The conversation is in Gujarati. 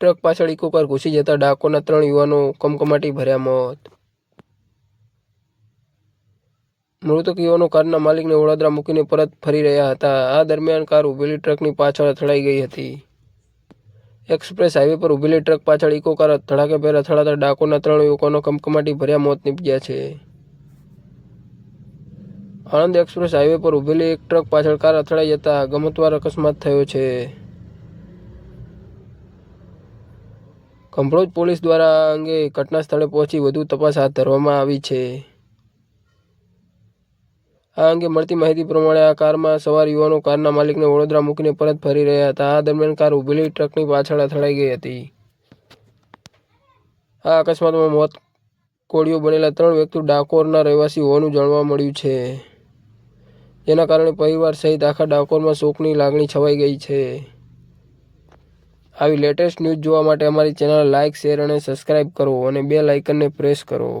ટ્રક પાછળ ઇકો કાર ઘૂસી જતા ડાકોના ત્રણ યુવાનો કમકમાટી ભર્યા મોત. મૃતક યુવાનો કારના માલિકને વડોદરા મૂકીને પરત ફરી રહ્યા હતા. આ દરમિયાન કાર ઉભેલી ટ્રકની પાછળ અથડાઈ ગઈ હતી. એક્સપ્રેસ હાઈવે પર ઉભેલી ટ્રક પાછળ ઇકો કાર ધડાકે ધડાકેભેર અથડાતા ડાકોના ત્રણ યુવકોનો કમકમાટી ભર્યા મોત નીપજ્યા છે. આણંદ એક્સપ્રેસ હાઈવે પર ઉભેલી એક ટ્રક પાછળ કાર અથડાઈ જતા ગમતવાર અકસ્માત થયો છે. કંભળોજ પોલીસ દ્વારા અંગે ઘટના સ્થળે પહોંચી વધુ તપાસ હાથ ધરવામાં આવી છે. આ અંગે મળતી માહિતી પ્રમાણે આ કારમાં સવાર યુવાનો કારના માલિકને વડોદરા મૂકીને પરત ફરી રહ્યા હતા. આ દરમિયાન કાર ઉભેલી ટ્રકની પાછળ અથડાઈ ગઈ હતી. આ અકસ્માતમાં મોત કોળીઓ બનેલા ત્રણ વ્યક્તિ ડાકોરના રહેવાસી હોવાનું જાણવા મળ્યું છે. જેના કારણે પરિવાર સહિત આખા ડાકોરમાં શોકની લાગણી છવાઈ ગઈ છે. આવી લેટેસ્ટ ન્યૂઝ જોવા માટે અમારી ચેનલ લાઇક શેર અને સબસ્ક્રાઇબ કરો અને બે આઇકનને પ્રેસ કરો.